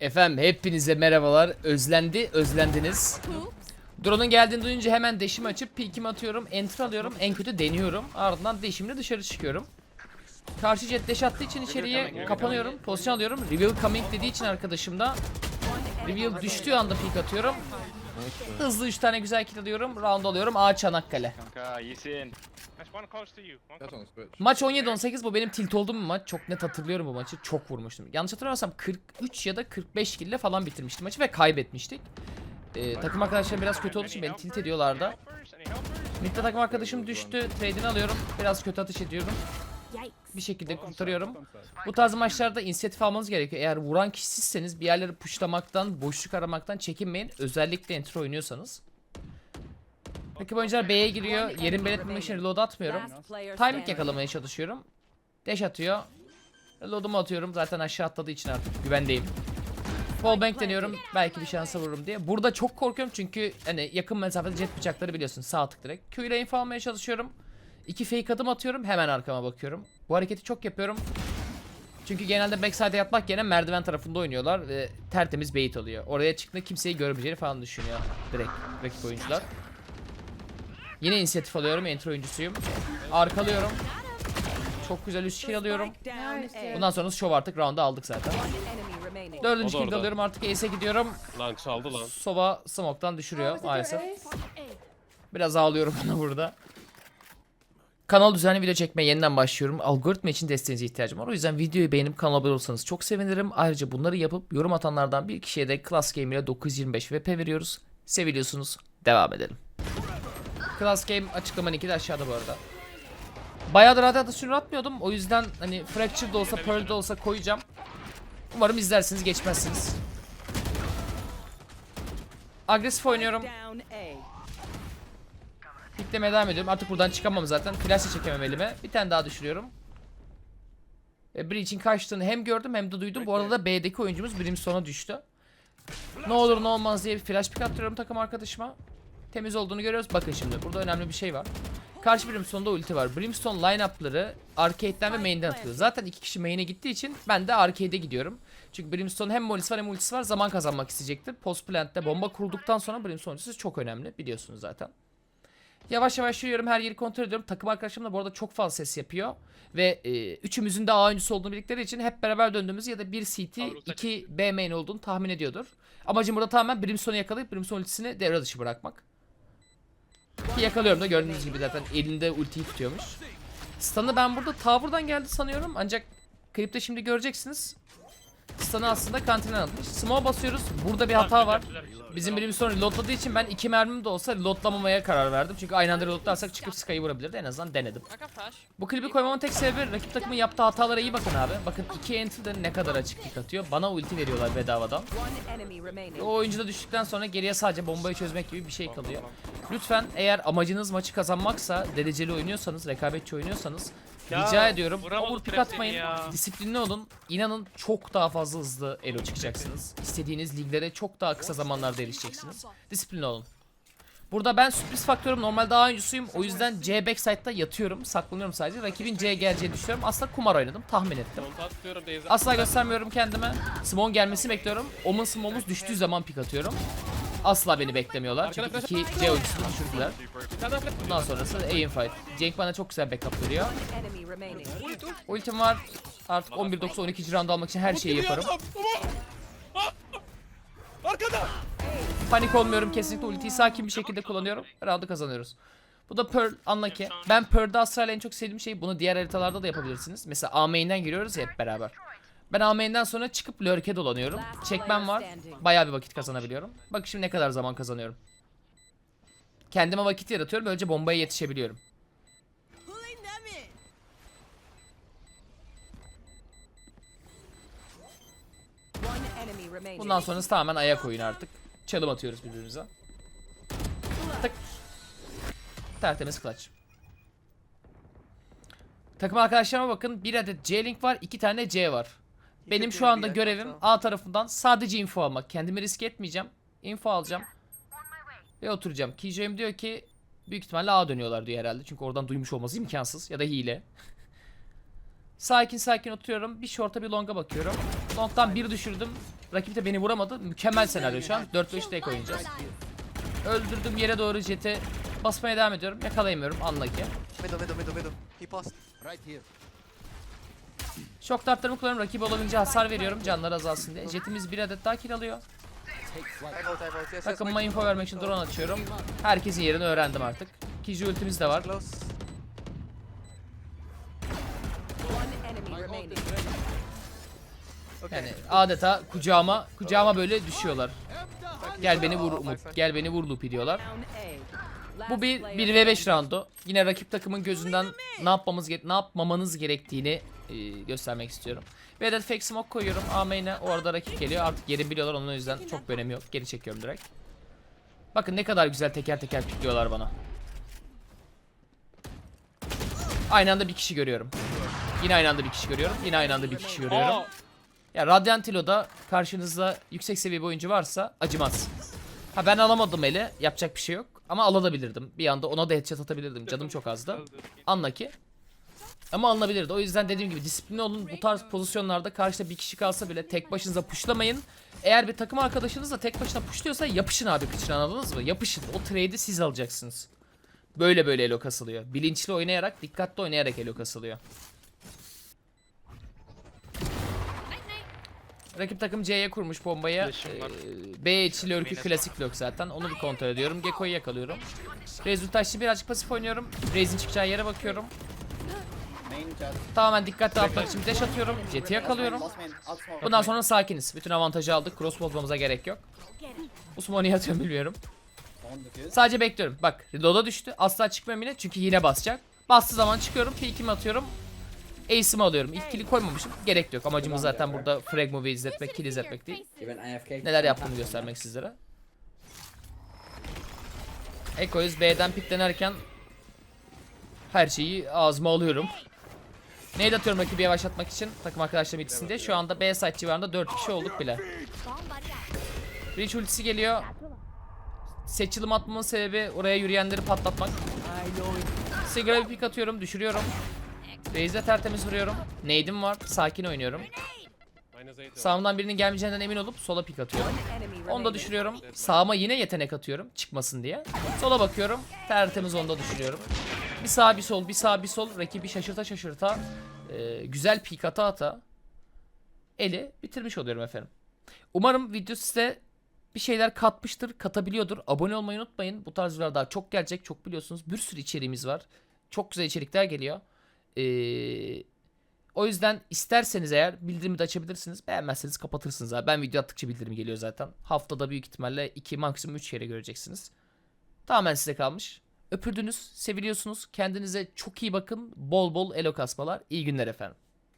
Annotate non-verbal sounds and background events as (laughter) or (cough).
Efendim hepinize merhabalar. Özlendi, özlendiniz. Drone'un geldiğini duyunca hemen deşimi açıp peek'imi atıyorum. Enter alıyorum. En kötü deniyorum. Ardından deşimle dışarı çıkıyorum. Karşı jet deş attığı için içeriye kapanıyorum. Pozisyon alıyorum. Reveal coming dediği için arkadaşım da Reveal düştüğü anda peek atıyorum. Hızlı 3 tane güzel kill alıyorum. Round alıyorum. A Çanakkale. Kanka iyisin. Maç 17-18 bu benim tilt olduğum bir maç. Çok net hatırlıyorum bu maçı. Çok vurmuştum. Yanlış hatırlamıyorsam 43 ya da 45 kill ile falan bitirmiştim maçı ve kaybetmiştik. Ee, takım arkadaşlarım biraz kötü olduğu için beni tilt? Any helpers? Mid'de takım arkadaşım düştü. Trade'ini alıyorum. Biraz kötü atış ediyorum. Bir şekilde kurtarıyorum. Bu tarz maçlarda inisiyatif almanız gerekiyor. Eğer vuran kişi sizseniz bir yerleri pushlamaktan, boşluk aramaktan çekinmeyin. Özellikle enter oynuyorsanız. Rakip oyuncular B'ye giriyor. Yerin belirtmemek için reload atmıyorum. Timing yakalamaya çalışıyorum. Dash atıyor. Reload'umu atıyorum. Zaten aşağı atladığı için artık güvendeyim. Fallback deniyorum. Belki bir şansa vururum diye. Burada çok korkuyorum çünkü hani yakın mesafede jet bıçakları biliyorsun. Sağ tık direkt. Q ile info almaya çalışıyorum. İki fake adım atıyorum. Hemen arkama bakıyorum. Bu hareketi çok yapıyorum. Çünkü genelde backside'e yatmak yerine merdiven tarafında oynuyorlar ve tertemiz bait oluyor. Oraya çıktığında kimseyi görmeyeceğini falan düşünüyor direkt rakip oyuncular. Yine inisiyatif alıyorum. Enter oyuncusuyum. Arkalıyorum. Çok güzel üst kill alıyorum. Bundan sonra show artık round'u aldık zaten. Dördüncü kill alıyorum artık ace'e gidiyorum. Lan çaldı lan. Sova smoke'tan düşürüyor maalesef. Biraz ağlıyorum (laughs) ona burada. Kanal düzenli video çekmeye yeniden başlıyorum. Algoritma için desteğinize ihtiyacım var. O yüzden videoyu beğenip kanala abone olursanız çok sevinirim. Ayrıca bunları yapıp yorum atanlardan bir kişiye de Class Game ile 925 VP veriyoruz. Seviliyorsunuz. Devam edelim. Class Game açıklama linki de aşağıda bu arada. Bayağıdır radyatı sürü atmıyordum. O yüzden hani Fracture de olsa Pearl de olsa koyacağım. Umarım izlersiniz geçmezsiniz. Agresif oynuyorum. Piklemeye devam ediyorum. Artık buradan çıkamam zaten. Flash de çekemem elime. Bir tane daha düşürüyorum. E, Breach'in kaçtığını hem gördüm hem de duydum. Bu arada da B'deki oyuncumuz Brimstone'a düştü. Ne olur ne olmaz diye bir flash pick attırıyorum takım arkadaşıma. Temiz olduğunu görüyoruz. Bakın şimdi burada önemli bir şey var. Karşı Brimstone'da ulti var. Brimstone line-up'ları arcade'den ve main'den atıyor. Zaten iki kişi main'e gittiği için ben de arcade'e gidiyorum. Çünkü Brimstone hem molisi var hem ultisi var. Zaman kazanmak isteyecektir. Post plant'te bomba kurulduktan sonra Brimstone ultisi çok önemli. Biliyorsunuz zaten. Yavaş yavaş yürüyorum her yeri kontrol ediyorum. Takım arkadaşım da bu arada çok fazla ses yapıyor. Ve e, üçümüzün de A oyuncusu olduğunu bildikleri için hep beraber döndüğümüz ya da bir CT, iki B main olduğunu tahmin ediyordur. Amacım burada tamamen Brimstone'u yakalayıp Brimstone ultisini devre dışı bırakmak. Ki yakalıyorum da gördüğünüz gibi zaten elinde ultiyi tutuyormuş. Stun'ı ben burada tower'dan geldi sanıyorum ancak klipte şimdi göreceksiniz. Stun'ı aslında kantinden atmış. Smoke basıyoruz. Burada bir hata var. Bizim Brimstone reloadladığı için ben iki mermim de olsa reloadlamamaya karar verdim. Çünkü aynı anda reloadlarsak çıkıp Sky'ı vurabilirdi. En azından denedim. Bu klibi koymamın tek sebebi rakip takımın yaptığı hatalara iyi bakın abi. Bakın iki enter de ne kadar açık pick atıyor. Bana ulti veriyorlar bedavadan. O oyuncu da düştükten sonra geriye sadece bombayı çözmek gibi bir şey kalıyor. Lütfen eğer amacınız maçı kazanmaksa, dereceli oynuyorsanız, rekabetçi oynuyorsanız rica ediyorum vuramadı overpick trap seni atmayın. ya. Disiplinli olun. İnanın çok daha fazla hızlı elo çıkacaksınız. İstediğiniz liglere çok daha kısa zamanlarda erişeceksiniz. Disiplinli olun. Burada ben sürpriz faktörüm normalde A oyuncusuyum. O yüzden C backside'da yatıyorum. Saklanıyorum sadece. Rakibin C geleceğini düşünüyorum. Aslında kumar oynadım. Tahmin ettim. Atıyorum. Asla göstermiyorum kendime. Simon gelmesini bekliyorum. Omen Simon'umuz düştüğü zaman pik atıyorum. Asla beni beklemiyorlar. Çünkü iki C oyuncusunu düşürdüler. Bundan sonrası aim fight. Cenk bana çok güzel backup veriyor. Ultim var. Artık 11-9 12. round almak için her şeyi yaparım. Arkada. Panik olmuyorum kesinlikle ultiyi sakin bir şekilde kullanıyorum. Round'u kazanıyoruz. Bu da Pearl Unlucky. Ben Pearl'da Astral'e en çok sevdiğim şey bunu diğer haritalarda da yapabilirsiniz. Mesela A main'den giriyoruz ya hep beraber. Ben A main'den sonra çıkıp lurk'e dolanıyorum. Çekmem var. Bayağı bir vakit kazanabiliyorum. Bak şimdi ne kadar zaman kazanıyorum. Kendime vakit yaratıyorum. Böylece bombaya yetişebiliyorum. Bundan sonrası tamamen ayak oyunu artık. Çalım atıyoruz birbirimize. Tık. Tertemiz clutch. Takım arkadaşlarıma bakın. Bir adet C-Link var. iki tane C var. Benim şu anda görevim A tarafından sadece info almak. Kendimi risk etmeyeceğim. Info alacağım. Ve oturacağım. Keyjoy'um diyor ki büyük ihtimalle A dönüyorlar diyor herhalde. Çünkü oradan duymuş olması imkansız. Ya da hile. (laughs) sakin sakin oturuyorum. Bir short'a bir long'a bakıyorum. Long'dan bir düşürdüm. Rakip de beni vuramadı. Mükemmel senaryo şu an. 4-5 tek oynayacağız. Öldürdüm yere doğru jeti. Basmaya devam ediyorum. Yakalayamıyorum. Unlucky. Middle, middle, middle, middle. He paused. Right here. Şok dartlarımı kullanıyorum. Rakip olabildiğince hasar veriyorum. Canları azalsın diye. Jetimiz bir adet daha kill alıyor. Takımıma info vermek için drone açıyorum. Herkesin yerini öğrendim artık. Kiji ultimiz de var. Yani adeta kucağıma kucağıma böyle düşüyorlar. Gel beni vur Umut. Gel beni vur Lupi diyorlar. Bu bir player 1v5 standing. roundu. Yine rakip takımın gözünden ne yapmamız ne yapmamanız gerektiğini e, göstermek istiyorum. Bir adet fake smoke koyuyorum. A main'e o arada rakip geliyor. Artık yeri biliyorlar onun yüzden çok bir önemi yok. Geri çekiyorum direkt. Bakın ne kadar güzel teker teker pikliyorlar bana. Aynı anda bir kişi görüyorum. Yine aynı anda bir kişi görüyorum. Yine aynı anda bir kişi görüyorum. Ya Radiant Elo'da karşınızda yüksek seviye bir oyuncu varsa acımaz. Ha ben alamadım eli. Yapacak bir şey yok. Ama alabilirdim. Bir anda ona da headshot atabilirdim. Canım çok azdı. Anla ki. Ama alınabilirdi. O yüzden dediğim gibi disiplinli olun. Bu tarz pozisyonlarda karşıda bir kişi kalsa bile tek başınıza pushlamayın. Eğer bir takım arkadaşınız da tek başına pushluyorsa yapışın abi kıçına anladınız mı? Yapışın. O trade'i siz alacaksınız. Böyle böyle elo kasılıyor. Bilinçli oynayarak, dikkatli oynayarak elo kasılıyor. Rakip takım C'ye kurmuş bombayı. Ee, B içi klasik lurk zaten. Onu bir kontrol ediyorum. Gekko'yu yakalıyorum. Rezultaçlı birazcık pasif oynuyorum. Rez'in çıkacağı yere bakıyorum. Tamamen dikkatli atmak için dash atıyorum. Jet'i yakalıyorum. Bundan sonra sakiniz. Bütün avantajı aldık. Cross bozmamıza gerek yok. Usman'ı niye atıyorum bilmiyorum. Sadece bekliyorum. Bak reload'a düştü. Asla çıkmıyorum yine çünkü yine basacak. Bastığı zaman çıkıyorum. P2'mi atıyorum. Ace'imi alıyorum. İlk kill'i koymamışım. Gerek yok. Amacımız zaten burada frag movie izletmek, kill izletmek değil. Neler yaptığımı göstermek sizlere. Eko'yuz B'den piklenerken her şeyi ağzıma alıyorum. Neydi atıyorum rakibi yavaşlatmak için takım arkadaşlarım yetişsin diye. Şu anda B site civarında 4 kişi olduk bile. Breach ultisi geliyor. Seçilim atmamın sebebi oraya yürüyenleri patlatmak. Sigara bir pik atıyorum, düşürüyorum. Raze'de tertemiz vuruyorum. Nade'im var, sakin oynuyorum. Sağımdan birinin gelmeyeceğinden emin olup sola pik atıyorum. Onu da düşürüyorum. Sağıma yine yetenek atıyorum çıkmasın diye. Sola bakıyorum. Tertemiz onu da düşürüyorum. Bir sağ bir sol bir sağ bir sol rakibi şaşırta şaşırta e, güzel pik ata ata eli bitirmiş oluyorum efendim. Umarım video size bir şeyler katmıştır, katabiliyordur. Abone olmayı unutmayın. Bu tarz videolar daha çok gelecek. Çok biliyorsunuz. Bir sürü içeriğimiz var. Çok güzel içerikler geliyor. Ee, o yüzden isterseniz eğer bildirimi de açabilirsiniz. Beğenmezseniz kapatırsınız abi. Ben video attıkça bildirim geliyor zaten. Haftada büyük ihtimalle 2 maksimum 3 kere göreceksiniz. Tamamen size kalmış. Öpürdünüz, seviliyorsunuz. Kendinize çok iyi bakın. Bol bol elo kasmalar. İyi günler efendim.